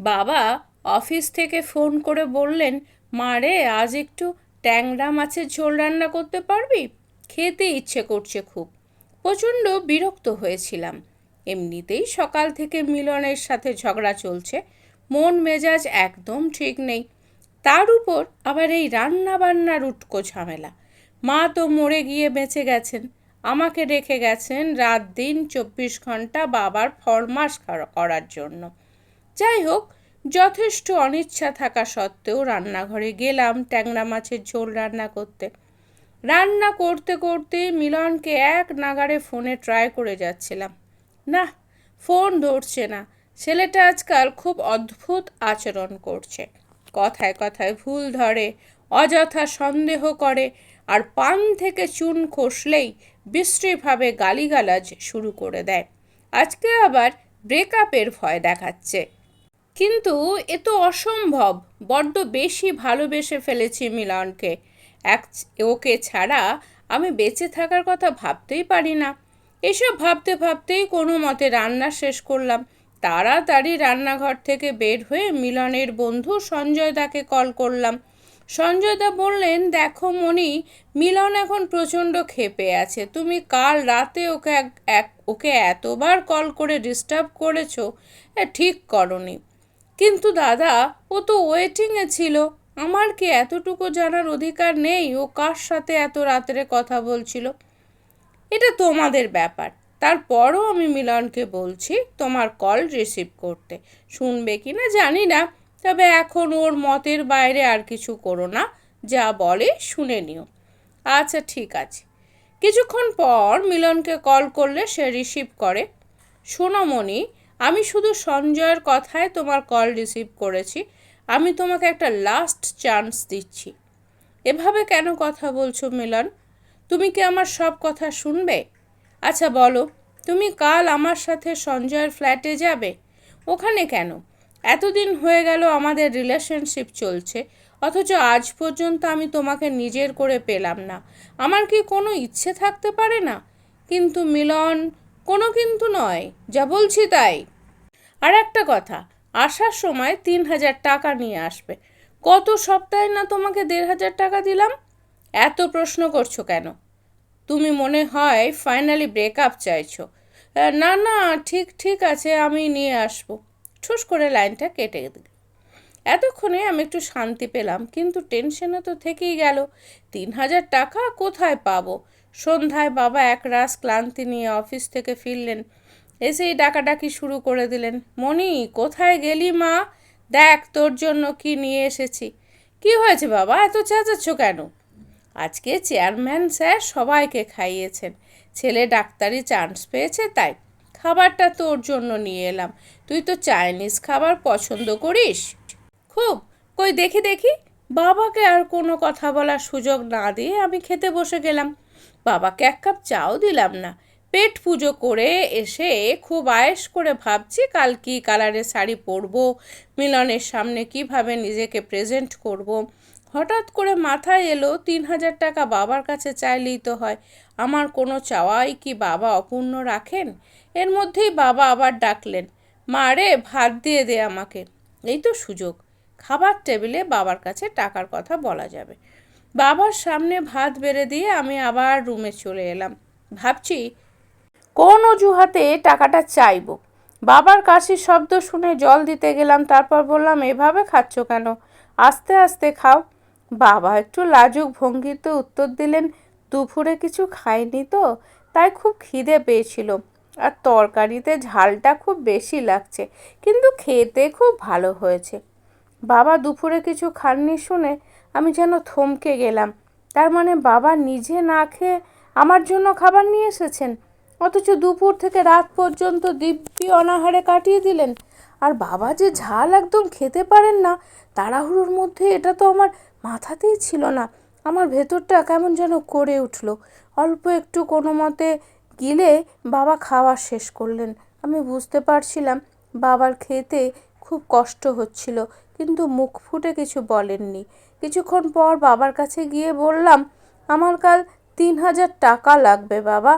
বাবা অফিস থেকে ফোন করে বললেন, মা রে, আজ একটু ট্যাংরা মাছের ঝোল রান্না করতে পারবি? খেতে ইচ্ছে করছে খুব। প্রচণ্ড বিরক্ত হয়েছিলাম। এমনিতেই সকাল থেকে মিলনের সাথে ঝগড়া চলছে। মন মেজাজ একদম ঠিক নেই। তার উপর আবার এই রান্না বান্নার উটকো ঝামেলা। মা তো মরে গিয়ে বেঁচে গেছেন। আমাকে রেখে গেছেন রাত দিন চব্বিশ ঘণ্টা বাবার ফরমাস করা- করার জন্য। যাই হোক যথেষ্ট অনিচ্ছা থাকা সত্ত্বেও রান্নাঘরে গেলাম ট্যাংরা মাছের ঝোল রান্না করতে। রান্না করতে করতে মিলনকে এক নাগারে ফোনে ট্রাই করে যাচ্ছিলাম। না, ফোন ধরছে না। ছেলেটা আজকাল খুব অদ্ভুত আচরণ করছে। কথায় কথায় ভুল ধরে, অযথা সন্দেহ করে আর পান থেকে চুন খসলেই বিশ্রীভাবে গালিগালাজ শুরু করে দেয়। আজকে আবার ব্রেকআপের ভয় দেখাচ্ছে। কিন্তু এ তো অসম্ভব। বড্ড বেশি ভালোবেসে ফেলেছি মিলনকে। এক ওকে ছাড়া আমি বেঁচে থাকার কথা ভাবতেই পারি না। এসব ভাবতে ভাবতেই কোনো মতে রান্না শেষ করলাম। তাড়াতাড়ি রান্নাঘর থেকে বের হয়ে মিলনের বন্ধু সঞ্জয় দাকে কল করলাম। সঞ্জয় দা বললেন, দেখো মণি, মিলন এখন প্রচণ্ড ক্ষেপে আছে। তুমি কাল রাতে ওকে এক ওকে এতবার কল করে ডিস্টার্ব করেছ। ঠিক করনি। কিন্তু দাদা, ও তো ওয়েটিংয়ে ছিল। আমার কি এতটুকু জানার অধিকার নেই? ও কার সাথে এত রাত্রে কথা বলছিল? এটা তোমাদের ব্যাপার। তারপরও আমি মিলনকে বলছি, তোমার কল রিসিভ করতে। শুনবে কি না জানি না, তবে এখন ওর মতের বাইরে আর কিছু করো না। যা বলে শুনে নিও। আচ্ছা ঠিক আছে। কিছুক্ষণ পর মিলনকে কল করলে সে রিসিভ করে। শোনো মণি আমি শুধু সঞ্জয়ের কথায় তোমার কল রিসিভ করেছি। আমি তোমাকে একটা লাস্ট চান্স দিচ্ছি। এভাবে কেন কথা বলছো মিলন? তুমি কি আমার সব কথা শুনবে? আচ্ছা বলো, তুমি কাল আমার সাথে সঞ্জয়ের ফ্ল্যাটে যাবে? ওখানে কেন? এতদিন হয়ে গেল আমাদের রিলেশনশিপ চলছে, অথচ আজ পর্যন্ত আমি তোমাকে নিজের করে পেলাম না। আমার কি কোনো ইচ্ছে থাকতে পারে না? কিন্তু মিলন কোনো কিন্তু নয়, যা বলছি তাই। আর একটা কথা, আসার সময় তিন হাজার টাকা নিয়ে আসবে। কত সপ্তাহে না তোমাকে দেড় হাজার টাকা দিলাম? এত প্রশ্ন করছ কেন? তুমি মনে হয় ফাইনালি ব্রেকআপ চাইছো। না না, ঠিক ঠিক আছে, আমি নিয়ে আসব। ঠুস করে লাইনটা কেটে দিল। এতক্ষণে আমি একটু শান্তি পেলাম, কিন্তু টেনশনে তো থেকেই গেল। তিন হাজার টাকা কোথায় পাবো? সন্ধ্যায় বাবা এক রাস ক্লান্তি নিয়ে অফিস থেকে ফিরলেন। এসেই ডাকাডাকি শুরু করে দিলেন, মণি, কোথায় গেলি মা? দেখ তোর জন্য কি নিয়ে এসেছি। কি হয়েছে বাবা? এত চেঁচাচ্ছ কেন? আজকে চেয়ারম্যান স্যার সবাইকে খাইয়েছেন। ছেলে ডাক্তারি চান্স পেয়েছে তাই। খাবারটা তোর জন্য নিয়ে এলাম। তুই তো চাইনিজ খাবার পছন্দ করিস? খুব। কই দেখি দেখি। বাবাকে আর কোনো কথা বলার সুযোগ না দিয়ে আমি খেতে বসে গেলাম। বাবাকে এক কাপ চাও দিলাম না। পেট পুজো করে এসে খুব আয়েস করে ভাবছি কাল কি কালারের শাড়ি পরবো, মিলনের সামনে কীভাবে নিজেকে প্রেজেন্ট করব। হঠাৎ করে মাথায় এলো, তিন হাজার টাকা বাবার কাছে চাইলেই তো হয়। আমার কোনো চাওয়াই কি বাবা অপূর্ণ রাখেন? এর মধ্যেই বাবা আবার ডাকলেন, মা রে, ভাত দিয়ে দে আমাকে। এই তো সুযোগ। খাবার টেবিলে বাবার কাছে টাকার কথা বলা যাবে। বাবার সামনে ভাত বেড়ে দিয়ে আমি আবার রুমে চলে এলাম। ভাবছি, কোন অজুহাতে টাকাটা চাইব? বাবার কাশির শব্দ শুনে জল দিতে গেলাম, তারপর বললাম, এভাবে খাচ্ছ কেন? আস্তে আস্তে খাও। বাবা একটু লাজুক ভঙ্গিতে উত্তর দিলেন, দুপুরে কিছু খাইনি তো, তাই খুব খিদে পেয়েছিল। আর তরকারিতে ঝালটা খুব বেশি লাগছে, কিন্তু খেতে খুব ভালো হয়েছে। বাবা দুপুরে কিছু খাননি শুনে আমি যেন থমকে গেলাম। তার মানে বাবা নিজে না খেয়ে আমার জন্য খাবার নিয়ে এসেছেন? অথচ দুপুর থেকে রাত পর্যন্ত দিব্যি অনাহারে কাটিয়ে দিলেন। আর বাবা যে ঝাল একদম খেতে পারেন না, তাড়াহুড়োর মধ্যে এটা তো আমার মাথাতেই ছিল না। আমার ভেতরটা কেমন যেন করে উঠল। অল্প একটু কোনো মতে গিলে বাবা খাওয়া শেষ করলেন। আমি বুঝতে পারছিলাম বাবার খেতে খুব কষ্ট হচ্ছিল। কিন্তু মুখ ফুটে কিছু বলেননি। কিছুক্ষণ পর বাবার কাছে গিয়ে বললাম, আমার কাল তিন হাজার টাকা লাগবে বাবা।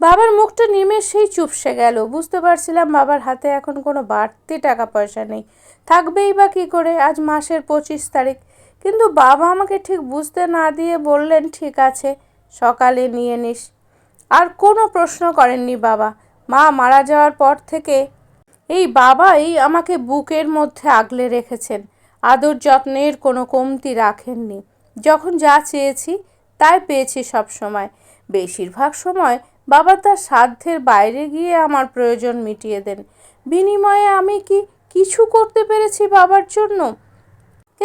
বাবার মুখটা নিমেষেই চুপসে গেল। বুঝতে পারছিলাম বাবার হাতে এখন কোনো বাড়তি টাকা পয়সা নেই। থাকবেই বা কী করে, আজ মাসের পঁচিশ তারিখ। কিন্তু বাবা আমাকে ঠিক বুঝতে না দিয়ে বললেন, ঠিক আছে, সকালে নিয়ে নিস। আর কোনো প্রশ্ন করেননি বাবা। মা মারা যাওয়ার পর থেকে এই বাবাই আমাকে বুকের মধ্যে আগলে রেখেছেন। আদর যত্নের কোনো কমতি রাখেননি। যখন যা চেয়েছি, তাই পেয়েছি সব সময়। বেশিরভাগ সময় বাবা তার সাধ্যের বাইরে গিয়ে আমার প্রয়োজন মিটিয়ে দেন। বিনিময়ে আমি কি কিছু করতে পেরেছি বাবার জন্য?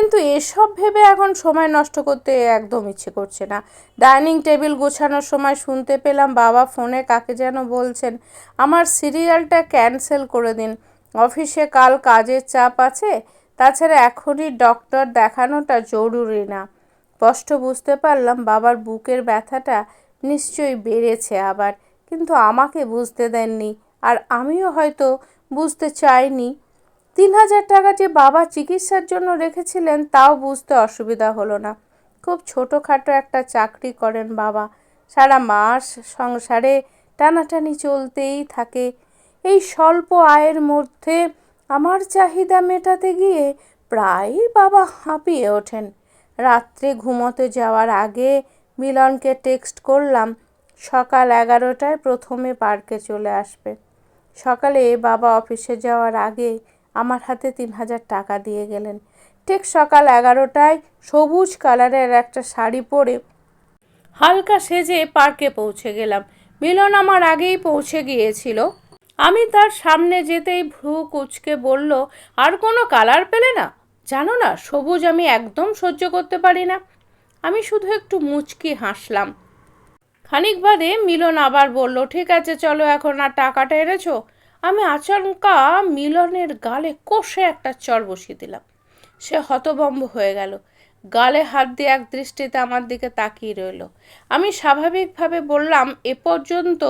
কিন্তু এসব ভেবে এখন সময় নষ্ট করতে একদম ইচ্ছে করছে না। ডাইনিং টেবিল গোছানোর সময় শুনতে পেলাম বাবা ফোনে কাকে যেন বলছেন, আমার সিরিয়ালটা ক্যান্সেল করে দিন। অফিসে কাল কাজের চাপ আছে, তাছাড়া এখনই ডক্টর দেখানোটা জরুরি না। স্পষ্ট বুঝতে পারলাম বাবার বুকের ব্যথাটা নিশ্চয়ই বেড়েছে আবার, কিন্তু আমাকে বুঝতে দেননি। আর আমিও হয়তো বুঝতে চাইনি তিন হাজার টাকা যে বাবা চিকিৎসার জন্য রেখেছিলেন, তাও বুঝতে অসুবিধা হলো না। খুব ছোটোখাটো একটা চাকরি করেন বাবা। সারা মাস সংসারে টানাটানি চলতেই থাকে। এই স্বল্প আয়ের মধ্যে আমার চাহিদা মেটাতে গিয়ে প্রায়ই বাবা হাঁপিয়ে ওঠেন। রাত্রে ঘুমোতে যাওয়ার আগে মিলনকে টেক্সট করলাম, সকাল এগারোটায় প্রথমে পার্কে চলে আসবে। সকালে বাবা অফিসে যাওয়ার আগে আমার হাতে তিন হাজার টাকা দিয়ে গেলেন। ঠিক সকাল এগারোটায় সবুজ কালারের একটা শাড়ি পরে হালকা সেজে পার্কে পৌঁছে গেলাম। মিলন আমার আগেই পৌঁছে গিয়েছিল। আমি তার সামনে যেতেই ভ্রু কুচকে বলল, আর কোনো কালার পেলে না? জানো না, সবুজ আমি একদম সহ্য করতে পারি না। আমি শুধু একটু মুচকি হাসলাম। খানিক বাদে মিলন আবার বলল, ঠিক আছে, চলো, এখন আর টাকাটা এনেছো? আমি আচমকা মিলনের গালে কষে একটা চর বসিয়ে দিলাম। সে হতভম্ব হয়ে গেল। গালে হাত দিয়ে এক দৃষ্টিতে আমার দিকে তাকিয়ে রইল। আমি স্বাভাবিকভাবে বললাম, এ পর্যন্ত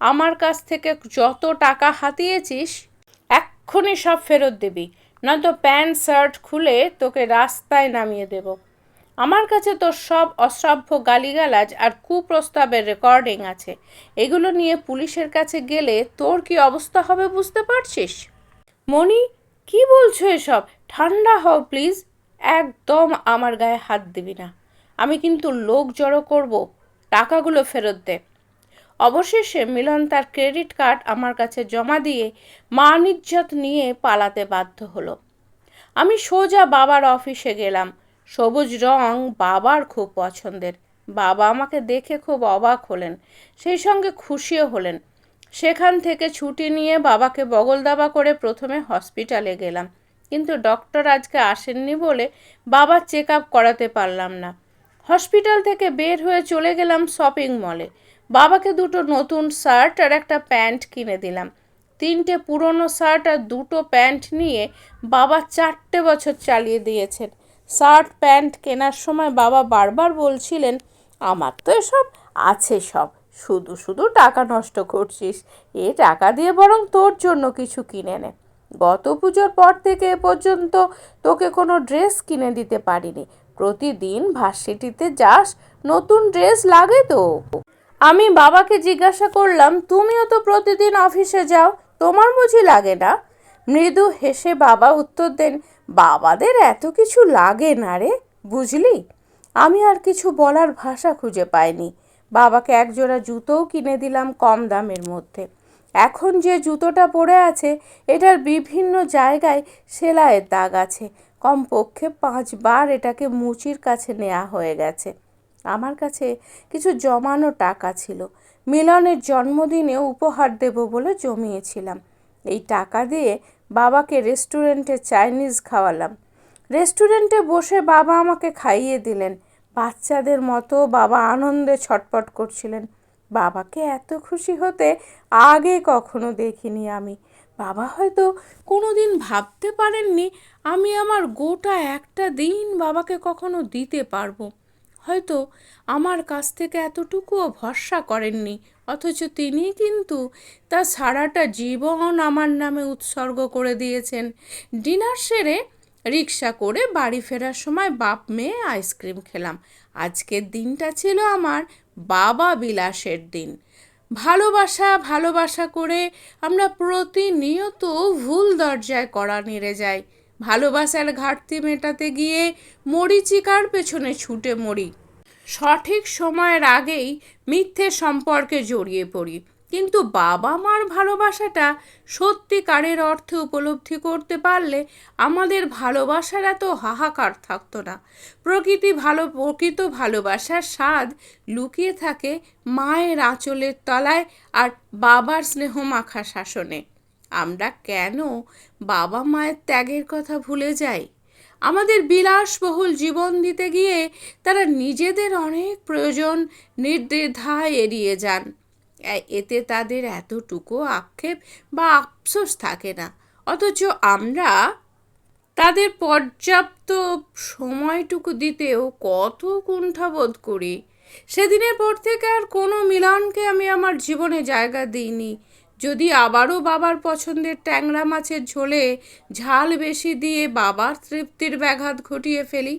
আমার কাছ থেকে যত টাকা হাতিয়েছিস, এক্ষুনি সব ফেরত দিবি। নয়তো প্যান্ট, শার্ট খুলে তোকে রাস্তায় নামিয়ে দেব। আমার কাছে তোর সব অশ্রাব্য গালিগালাজ আর কুপ্রস্তাবের রেকর্ডিং আছে। এগুলো নিয়ে পুলিশের কাছে গেলে তোর কি অবস্থা হবে বুঝতে পারছিস? মনি কি বলছো এসব? ঠান্ডা হও, প্লিজ। একদম আমার গায়ে হাত দিবি না। আমি কিন্তু লোক জড়ো করব। টাকাগুলো ফেরত দে। অবশেষে মিলন তার ক্রেডিট কার্ড আমার কাছে জমা দিয়ে মান নিয়ে পালাতে বাধ্য হলো। আমি সোজা বাবার অফিসে গেলাম। সবুজ রং বাবার খুব পছন্দের। বাবা আমাকে দেখে খুব অবাক হলেন, সেই সঙ্গে খুশিও হলেন। সেখান থেকে ছুটি নিয়ে বাবাকে বগল দাবা করে প্রথমে হসপিটালে গেলাম। কিন্তু ডক্টর আজকে আসেননি বলে বাবার চেক আপ করাতে পারলাম না। হসপিটাল থেকে বের হয়ে চলে গেলাম শপিং মলে। বাবাকে দুটো নতুন শার্ট আর একটা প্যান্ট কিনে দিলাম। তিনটে পুরনো শার্ট আর দুটো প্যান্ট নিয়ে বাবা চারটে বছর চালিয়ে দিয়েছেন। শার্ট, প্যান্ট কেনার সময় বাবা বারবার বলছিলেন, আমার তো এসব আছে সব, শুধু শুধু টাকা নষ্ট করছিস, এ টাকা দিয়ে বরং তোর জন্য কিছু কিনে নে। গত পুজোর পর থেকে এ পর্যন্ত তোকে কোনো ড্রেস কিনে দিতে পারিনি, প্রতিদিন ভার্সিটিতে যাস, নতুন ড্রেস লাগে তো। আমি বাবাকে জিজ্ঞাসা করলাম, তুমিও তো প্রতিদিন অফিসে যাও, তোমার বুঝি লাগে না? মৃদু হেসে বাবা উত্তর দেন বাবাদের এত কিছু লাগে না রে, বুঝলি? আমি আর কিছু বলার ভাষা খুঁজে পাইনি। বাবাকে একজোড়া জুতোও কিনে দিলাম কম দামের মধ্যে। এখন যে জুতোটা পরে আছে, এটার বিভিন্ন জায়গায় সেলাইয়ের দাগ আছে। কমপক্ষে পাঁচবার এটাকে মুচির কাছে নেওয়া হয়ে গেছে। আমার কাছে কিছু জমানো টাকা ছিল। মিলনের জন্মদিনে উপহার দেব বলে জমিয়েছিলাম। এই টাকা দিয়ে বাবাকে রেস্টুরেন্টে চাইনিজ খাওয়ালাম। রেস্টুরেন্টে বসে বাবা আমাকে খাইয়ে দিলেন। বাচ্চাদের মতো বাবা আনন্দে ছটপট করছিলেন। বাবাকে এত খুশি হতে আগে কখনো দেখিনি আমি। বাবা হয়তো কোনো দিন ভাবতে পারেননি, আমি আমার গোটা একটা দিন বাবাকে কখনো দিতে পারব। হয়তো আমার কাছ থেকে এতটুকুও ভরসা করেননি। অথচ তিনি কিন্তু তার সারাটা জীবন আমার নামে উৎসর্গ করে দিয়েছেন। ডিনার সেরে রিক্সা করে বাড়ি ফেরার সময় বাপ মেয়ে আইসক্রিম খেলাম। আজকের দিনটা ছিল আমার বাবা বিলাসের দিন। ভালোবাসা ভালোবাসা করে আমরা প্রতিনিয়ত ভুল দরজায় কড়া নেড়ে যাই। ভালোবাসার ঘাটতি মেটাতে গিয়ে মরিচিকার পেছনে ছুটে মরি। সঠিক সময়ের আগেই মিথ্যে সম্পর্কে জড়িয়ে পড়ি। কিন্তু বাবা মার ভালোবাসাটা সত্যিকারের অর্থে উপলব্ধি করতে পারলে আমাদের ভালোবাসার এত হাহাকার থাকতো না। প্রকৃতি ভালো, প্রকৃত ভালোবাসার স্বাদ লুকিয়ে থাকে মায়ের আঁচলের তলায় আর বাবার স্নেহ মাখা শাসনে। আমরা কেন বাবা মায়ের ত্যাগের কথা ভুলে যাই? আমাদের বিলাসবহুল জীবন দিতে গিয়ে তারা নিজেদের অনেক প্রয়োজন নির্দ্বিধায় এড়িয়ে যান। এতে তাদের এতটুকু আক্ষেপ বা আফসোস থাকে না। অথচ আমরা তাদের পর্যাপ্ত সময়টুকু দিতেও কত কুণ্ঠাবোধ করি। সেদিনের পর থেকে আর কোনো মিলনকে আমি আমার জীবনে জায়গা দিইনি। যদি আবারও বাবার পছন্দের ট্যাংরা মাছের ঝোলে ঝাল বেশি দিয়ে বাবার তৃপ্তির ব্যাঘাত ঘটিয়ে ফেলি।